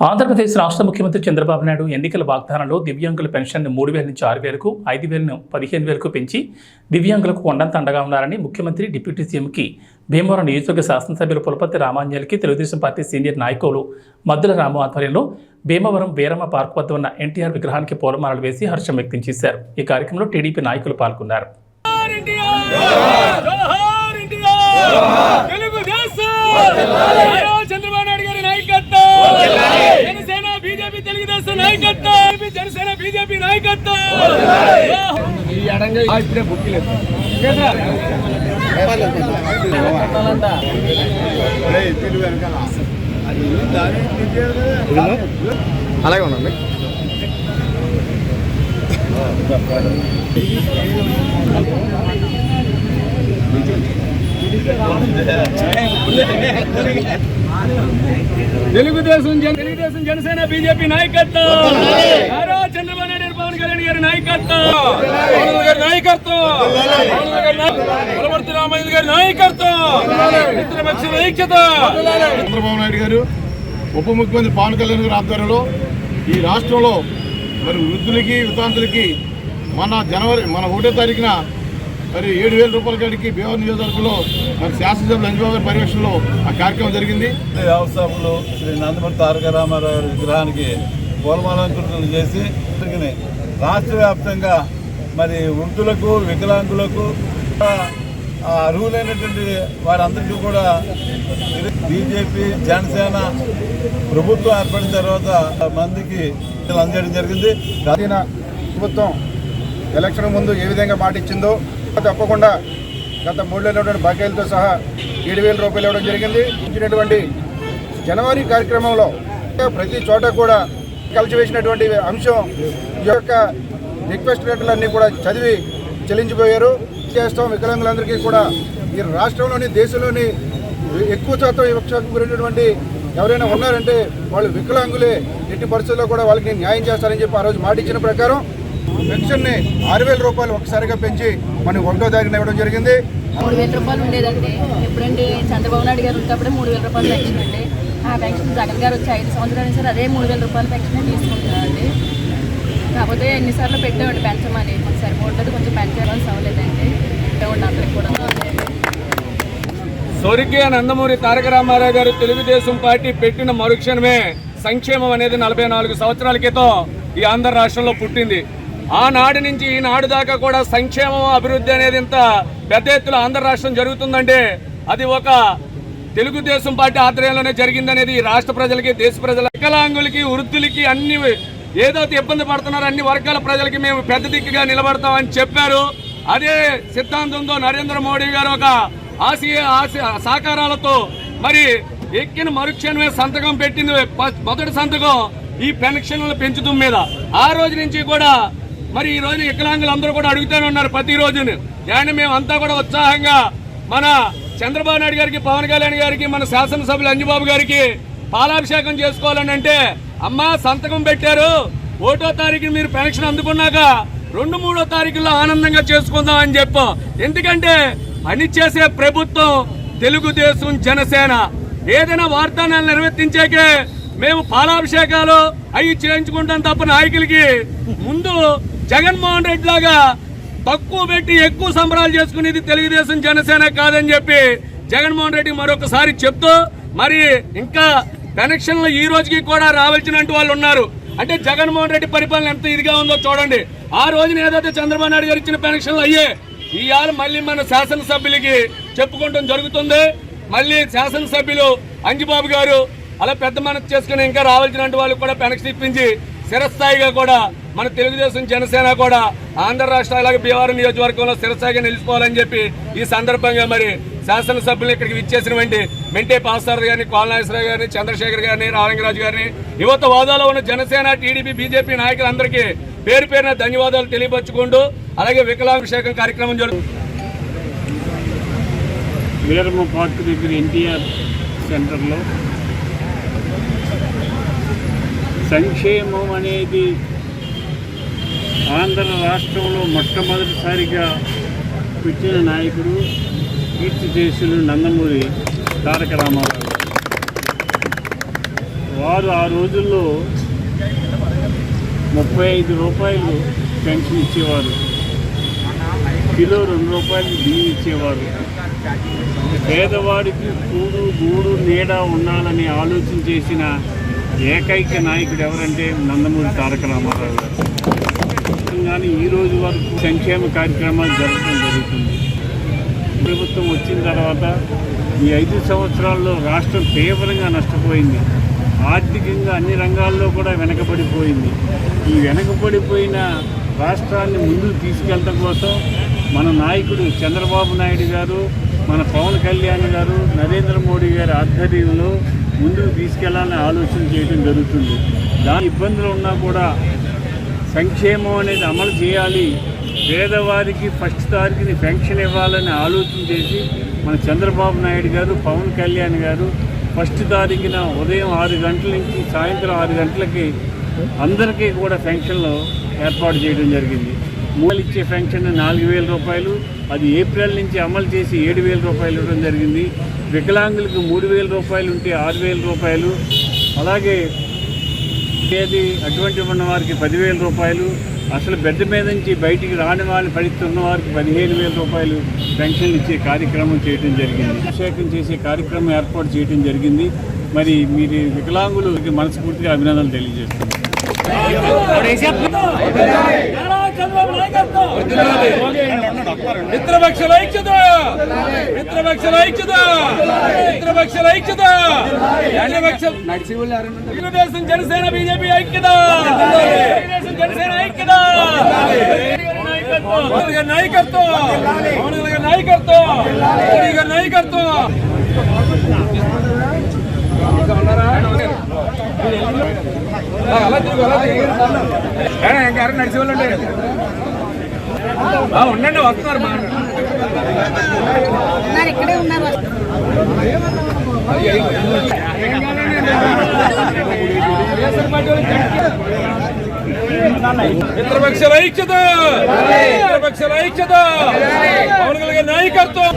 ఆంధ్రప్రదేశ్ రాష్ట్ర ముఖ్యమంత్రి చంద్రబాబు నాయుడు ఎన్నికల వాగ్దానంలో దివ్యాంగుల పెన్షన్ను మూడు వేల నుంచి ఆరు వేలకు ఐదు వేలను పదిహేను వేలకు పెంచి దివ్యాంగులకు కొండంత అండగా ఉన్నారని ముఖ్యమంత్రి డిప్యూటీ సీఎంకి భీమవరం నియోజకవర్గ శాసనసభ్యులు పులపతి రామాంజలికి తెలుగుదేశం పార్టీ సీనియర్ నాయకులు మద్దుల రాము ఆధ్వర్యంలో భీమవరం వీరమ్మ పార్క్ వద్ద ఉన్న ఎన్టీఆర్ విగ్రహానికి పూలమాలలు వేసి హర్షం వ్యక్తం చేశారు. ఈ కార్యక్రమంలో టీడీపీ నాయకులు పాల్గొన్నారు. చంద్రబాబు నాయుడు గారి నాయకత్వం జనసేన బీజేపీ తెలుగుదేశం నాయకత్వం. జనసేన బీజేపీ నాయకత్వం. ఇప్పుడే బుక్ లేదు. అలాగే ఉండండి. తెలుగుదేశం తెలుగుదేశం జనసేన బీజేపీ నాయకత్వం. నారా చంద్రబాబు నాయుడు పవన్ కళ్యాణ్ గారి నాయకత్వం. గారి నాయకత్వం. పవన్ గారి నాయకత్వం రామయ్య గారి నాయకత్వం. మిత్రపక్ష ఐక్యత. చంద్రబాబు నాయుడు గారు ఉప ముఖ్యమంత్రి పవన్ కళ్యాణ్ గారి ఆధ్వర్యంలో ఈ రాష్ట్రంలో మరి వృద్ధులకి వితాంతులకి మన జనవరి మన ఒకటో తారీఖున మరి ఏడు వేల రూపాయల కాడికి భీమవరం నియోజకవర్గంలో మరి శాసనసభ్యులు అంజబాబు గారి పర్యవేక్షణలో ఆ కార్యక్రమం జరిగింది. వ్యవస్థాపకులు శ్రీ నందమూరి తారక రామారావు గారి విగ్రహానికి పూలమాలంకృతులు చేసి రాష్ట్ర వ్యాప్తంగా మరి వృద్ధులకు వికలాంగులకు ఆ అర్హులైనటువంటి వారందరికీ కూడా బీజేపీ జనసేన ప్రభుత్వం ఏర్పడిన తర్వాత మందికి అందజేయడం జరిగింది. ప్రభుత్వం ఎలక్షన్ ముందు ఏ విధంగా మాట ఇచ్చిందో తప్పకుండా గత మూడేళ్ళటువంటి బకాయిలతో సహా ఏడు వేల రూపాయలు ఇవ్వడం జరిగింది. ఇచ్చినటువంటి జనవరి కార్యక్రమంలో ప్రతి చోట కూడా కలిసివేసినటువంటి అంశం ఈ యొక్క రిక్వెస్ట్ లెటర్లన్నీ కూడా చదివి చెల్లించిపోయారు. చేస్తాం వికలాంగులందరికీ కూడా ఈ రాష్ట్రంలోని దేశంలోని ఎక్కువ శాతం వివక్షకు గురైనటువంటి ఎవరైనా ఉన్నారంటే వాళ్ళు వికలాంగులే. ఎట్టి పరిస్థితుల్లో కూడా వాళ్ళకి న్యాయం చేస్తారని చెప్పి ఆ రోజు మాట ఇచ్చిన ప్రకారం పెన్షన్ని ఆరు వేల రూపాయలు ఒకసారిగా పెంచి మనకి ఒకటో తారీఖున ఇవ్వడం జరిగింది. మూడు వేల రూపాయలు ఉండేదండి. ఎప్పుడండి చంద్రబాబు నాయుడు గారు ఉన్నప్పుడే మూడు వేల రూపాయలు పెన్షన్ అండి ఆ పెన్షన్ జగన్ గారు వచ్చి ఐదు సంవత్సరాల నుంచి అదే మూడు వేల రూపాయల పెన్షన్ తీసుకుంటున్నారండి. కాకపోతే ఎన్నిసార్లు పెట్టామండి పెంచమని మాకు సరిపోవట్లేదు కొంచెం పెంచాలని అవ్వలేదండి పెట్టామండి అందరికి కూడా స్వర్గీయ నందమూరి తారక రామారావు గారు తెలుగుదేశం పార్టీ పెట్టిన మరుక్షణమే సంక్షేమం అనేది నలభై నాలుగు సంవత్సరాల క్రితం ఈ ఆంధ్ర రాష్ట్రంలో పుట్టింది. ఆనాడు నుంచి ఈనాడు దాకా కూడా సంక్షేమం అభివృద్ధి అనేది ఇంత పెద్ద ఎత్తున ఆంధ్ర రాష్ట్రం జరుగుతుందంటే అది ఒక తెలుగుదేశం పార్టీ ఆధ్వర్యంలోనే జరిగిందనేది రాష్ట్ర ప్రజలకి దేశ ప్రజల వికలాంగులకి వృద్ధులకి అన్ని ఏదైతే ఇబ్బంది పడుతున్నారో. అన్ని వర్గాల ప్రజలకి మేము పెద్ద దిక్కుగా నిలబడతామని చెప్పారు. అదే సిద్ధాంతంతో నరేంద్ర మోడీ గారు ఒక ఆశయ ఆశ మరి ఎక్కిన మరుక్షణమే సంతకం పెట్టింది. మొదటి సంతకం ఈ పెన్షన్లు పెంచుతూ మీద. ఆ రోజు నుంచి కూడా మరి ఈ రోజు వికలాంగులు అందరూ కూడా అడుగుతూనే ఉన్నారు ప్రతి రోజుని. కానీ మేము అంతా కూడా ఉత్సాహంగా మన చంద్రబాబు నాయుడు గారికి పవన్ కళ్యాణ్ గారికి మన శాసనసభ్యులు అంజబాబు గారికి పాలాభిషేకం చేసుకోవాలని అంటే అమ్మ సంతకం పెట్టారు. ఒకటో తారీఖున మీరు పెన్షన్ అందుకున్నాక రెండు మూడో తారీఖుల్లో ఆనందంగా చేసుకుందాం అని చెప్పాం. ఎందుకంటే పని చేసే ప్రభుత్వం తెలుగుదేశం జనసేన. ఏదైనా వాగ్దానాలు నిర్వర్తించాకే మేము పాలాభిషేకాలు అవి చేయించుకుంటాం తప్ప నాయకులకి ముందు జగన్మోహన్ రెడ్డి లాగా తక్కువ పెట్టి ఎక్కువ సంబరాలు చేసుకునేది తెలుగుదేశం జనసేన కాదని చెప్పి జగన్మోహన్ రెడ్డి మరొకసారి చెప్తూ మరి ఇంకా కనెక్షన్లు ఈ రోజుకి కూడా రావాల్సినట్టు వాళ్ళు ఉన్నారు. అంటే జగన్మోహన్ రెడ్డి పరిపాలన ఎంత ఇదిగా ఉందో చూడండి. ఆ రోజున ఏదైతే చంద్రబాబు నాయుడు గారు ఇచ్చిన పెన్షన్లు అయ్యే ఇవాళ మళ్ళీ మన శాసనసభ్యులకి చెప్పుకోవడం జరుగుతుంది. మళ్ళీ శాసనసభ్యులు అంజిబాబు గారు అలా పెద్ద మనసు చేసుకుని ఇంకా రావాల్సిన వాళ్ళు కూడా పెనక్షన్ ఇప్పించి చిరస్థాయిగా కూడా మన తెలుగుదేశం జనసేన కూడా ఆంధ్ర రాష్ట్ర అలాగే బీహార్ నియోజకవర్గంలో చిరస్థాయిగా నిలిచిపోవాలని చెప్పి ఈ సందర్భంగా మరి శాసనసభ్యులు ఇక్కడికి విచ్చేసినటువంటి మెంటే పాసార్ గారిని కోలనాగేశ్వరరావు గారిని చంద్రశేఖర్ గారిని రామలింగరాజు గారిని యువత హోదాలో ఉన్న జనసేన టీడీపీ బీజేపీ నాయకులందరికీ పేరు పేరున ధన్యవాదాలు తెలియపరుచుకుంటూ అలాగే వికలాభిషేకం కార్యక్రమం జరుగుతుంది వీరమ్మ పార్క్ దగ్గర ఎన్టీఆర్ సెంటర్లో సంక్షేమం అనేది ఆంధ్ర రాష్ట్రంలో మొట్టమొదటిసారిగా పెట్టిన నాయకుడు కీర్తిశేషులు నందమూరి తారక రామారావు. వారు ఆ రోజుల్లో ముప్పై ఐదు రూపాయలు పెన్షన్ ఇచ్చేవారు. కిలో రెండు రూపాయలు బియ్యం ఇచ్చేవారు. పేదవాడికి కూడు గూడు నీడ ఉండాలని ఆలోచన చేసిన ఏకైక నాయకుడు ఎవరంటే నందమూరి తారక రామారావు గారు. కానీ ఈ రోజు వరకు సంక్షేమ కార్యక్రమాలు జరగడం జరుగుతుంది. ప్రభుత్వం వచ్చిన తర్వాత ఈ ఐదు సంవత్సరాల్లో రాష్ట్రం తీవ్రంగా నష్టపోయింది. ఆర్థికంగా అన్ని రంగాల్లో కూడా వెనకబడిపోయింది. ఈ వెనకబడిపోయిన రాష్ట్రాన్ని ముందుకు తీసుకెళ్ళడం కోసం మన నాయకుడు చంద్రబాబు నాయుడు గారు మన పవన్ కళ్యాణ్ గారు నరేంద్ర మోడీ గారి ఆధ్వర్యంలో ముందుకు తీసుకెళ్ళాలని ఆలోచన చేయడం జరుగుతుంది. దాని ఇబ్బందులు ఉన్నా కూడా సంక్షేమం అనేది అమలు చేయాలి. పేదవారికి ఫస్ట్ తారీఖుని పెన్షన్ ఇవ్వాలని ఆలోచన చేసి మన చంద్రబాబు నాయుడు గారు పవన్ కళ్యాణ్ గారు ఫస్ట్ తారీఖున ఉదయం ఆరు గంటల నుంచి సాయంత్రం ఆరు గంటలకి అందరికీ కూడా పెన్షన్లు ఏర్పాటు చేయడం జరిగింది. మూలు ఇచ్చే పెన్షన్ నాలుగు వేల రూపాయలు అది ఏప్రిల్ నుంచి అమలు చేసి ఏడు వేల రూపాయలు ఇవ్వడం జరిగింది. వికలాంగులకు మూడు వేల రూపాయలు ఉంటే ఆరు వేల రూపాయలు. అలాగే ఏది అటువంటి ఉన్న వారికి పదివేల రూపాయలు. అసలు బెడ్ మీద నుంచి బయటికి రాని వాళ్ళని పరిస్థితి ఉన్న వారికి పదిహేను వేల రూపాయలు పెన్షన్లు ఇచ్చే కార్యక్రమం చేయడం జరిగింది. అభిషేకం చేసే కార్యక్రమం ఏర్పాటు చేయడం జరిగింది. మరి మీరు వికలాంగులకి మనస్ఫూర్తిగా అభినందనలు తెలియజేస్తున్నాను మిత్రపక్షల ఐక్యత. మిత్రపక్షల ఐక్యత. మిత్రపక్షల ఐక్యత. తెలుగుదేశం జనసేన బీజేపీ ఐక్యత. తెలుగుదేశం జనసేన ఐక్యత. నాయకత్వం. నాయకత్వం. నాయకత్వం. అలా తిరుగు అలా నడిచి ఉండండి వస్తున్నారు ఇక్కడే ఉన్నారు. మిత్రపక్షల ఐక్యత! మిత్రపక్షల ఐక్యత! పవన్ కళ్యాణ్ నాయకత్వం!